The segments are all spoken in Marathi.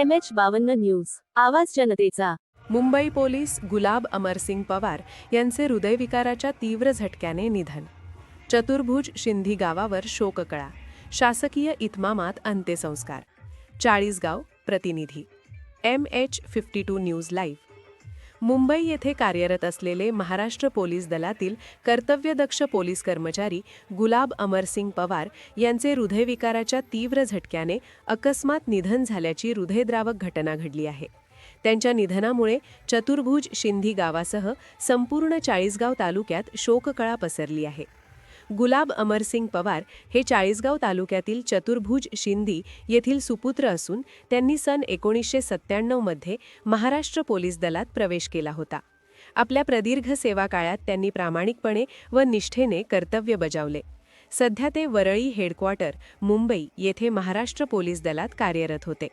एम एच बावन्न न्यूज. आवाज जनतेचा. मुंबई पोलीस गुलाब अमरसिंग पवार यांचे हृदयविकाराच्या तीव्र झटक्याने निधन. चतुर्भुज शिंदी गावावर शोककळा. शासकीय इतमामात अंत्यसंस्कार. चाळीसगाव प्रतिनिधी. M H fifty two news live. Mumbai येथे कार्यरत असलेले महाराष्ट्र पोलीस दलातील कर्तव्यदक्ष पोलीस कर्मचारी गुलाब अमरसिंग पवार यांचे हृदयविकाराच्या तीव्र झटक्याने अकस्मात निधन झाल्याची हृदयद्रावक घटना घडली आहे. त्यांच्या निधनामुळे चतुर्भुज शिंदी गावासह संपूर्ण चाळीसगाव तालुक्यात शोककळा पसरली आहे. गुलाब अमरसिंग पवार हे चाळीसगाव तालुक्यातील चतुर्भुज शिंदी येथील सुपुत्र असून त्यांनी सन एकोणीसशे सत्त्याण्णवमध्ये महाराष्ट्र पोलीस दलात प्रवेश केला होता. आपल्या प्रदीर्घ सेवा काळात त्यांनी प्रामाणिकपणे व निष्ठेने कर्तव्य बजावले. सध्या ते वरळी हेडक्वार्टर मुंबई येथे महाराष्ट्र पोलीस दलात कार्यरत होते.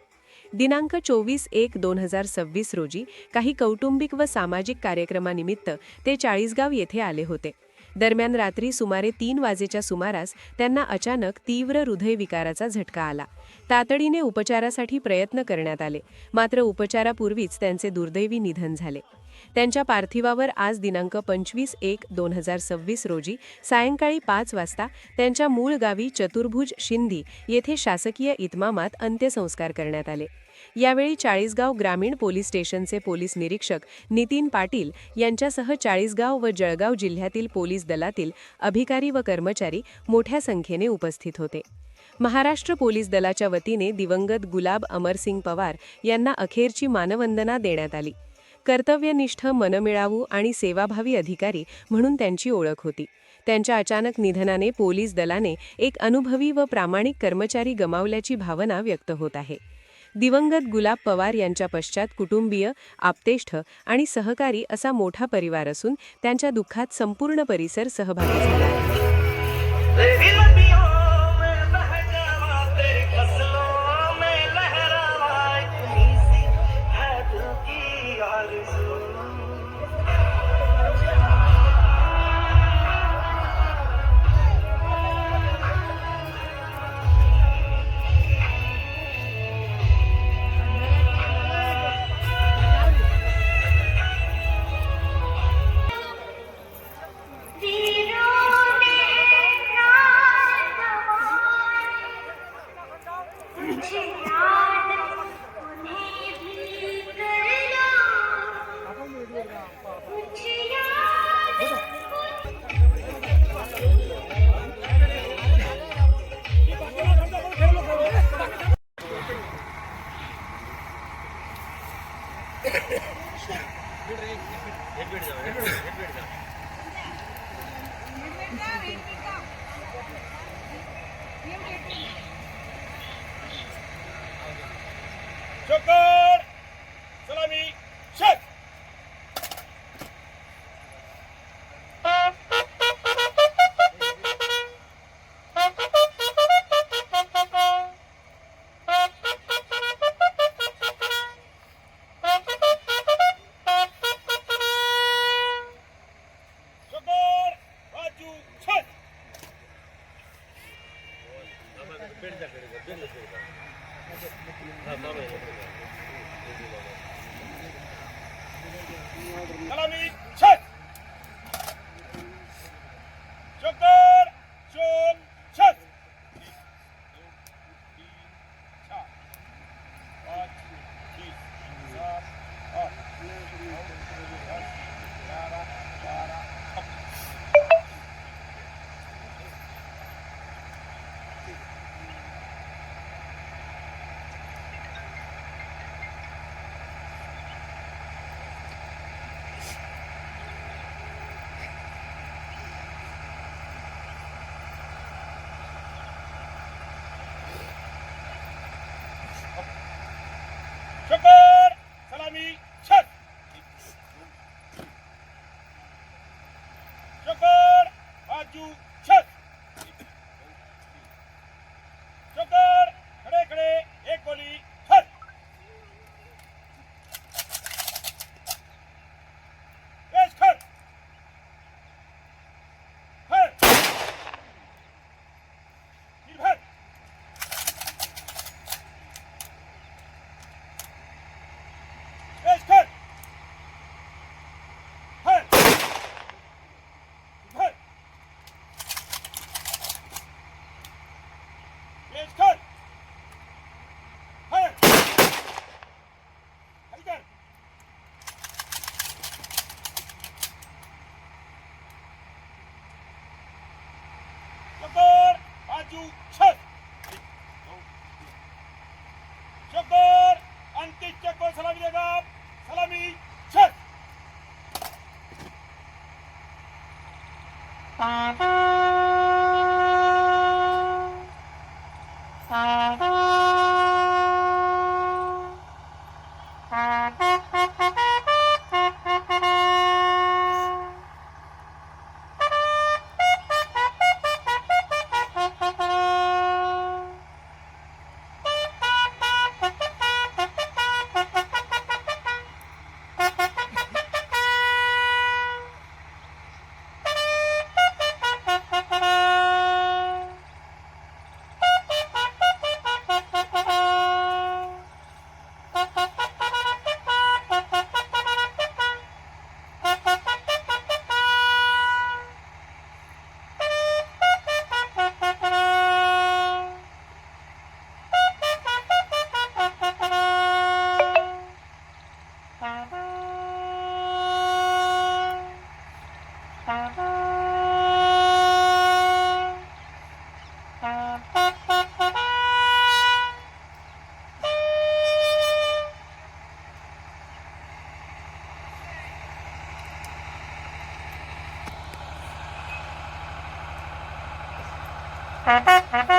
दिनांक चोवीस एक दोन हजार सव्वीस रोजी काही कौटुंबिक व सामाजिक कार्यक्रमानिमित्त ते चाळीसगाव येथे आले होते. दरम्यान रात्री सुमारे तीन वाजेच्या सुमारास त्यांना अचानक तीव्र हृदयविकाराचा झटका आला. तातडीने उपचारासाठी प्रयत्न करण्यात आले मात्र उपचारापूर्वीच त्यांचे दुर्दैवी निधन झाले. त्यांच्या पार्थिवावर आज दिनांक पंचवीस एक दोन हजार सव्वीस रोजी सायंकाळी पाच वाजता त्यांच्या मूळ गावी चतुर्भुज शिंदी येथे शासकीय इतमामात अंत्यसंस्कार करण्यात आले. यावेळी चाळीसगाव ग्रामीण पोलीस स्टेशनचे पोलीस निरीक्षक नितीन पाटील यांच्यासह चाळीसगाव व जळगाव जिल्ह्यातील पोलीस दलातील अधिकारी व कर्मचारी मोठ्या संख्येने उपस्थित होते. महाराष्ट्र पोलीस दलाच्या वतीने दिवंगत गुलाब अमरसिंग पवार यांना अखेरची मानवंदना देण्यात आली. कर्तव्यनिष्ठ मनमिळावू आणि सेवाभावी अधिकारी म्हणून त्यांची ओळख होती. त्यांच्या अचानक निधनाने पोलीस दलाने एक अनुभवी व प्रामाणिक कर्मचारी गमावल्याची भावना व्यक्त होत आहे. दिवंगत गुलाब पवार यांच्या पश्चात कुटुंबीय आप्तेष्ठ आणि सहकारी असा मोठा परिवार असून त्यांच्या दुःखात संपूर्ण परिसर सहभागी झाला Choco! Kalami, çek! Çöktür! Şokör, Aju, çöz. Şokör, antik çakol salami devam. Salami, çöz. Ha ha ha ha!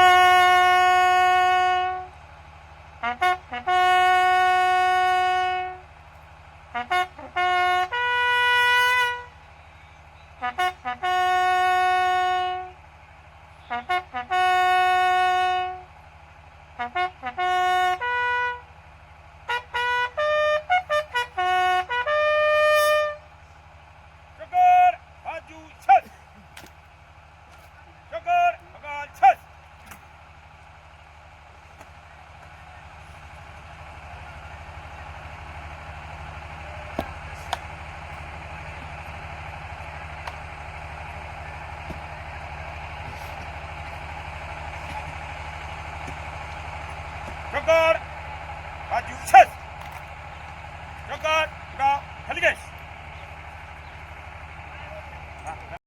সরকার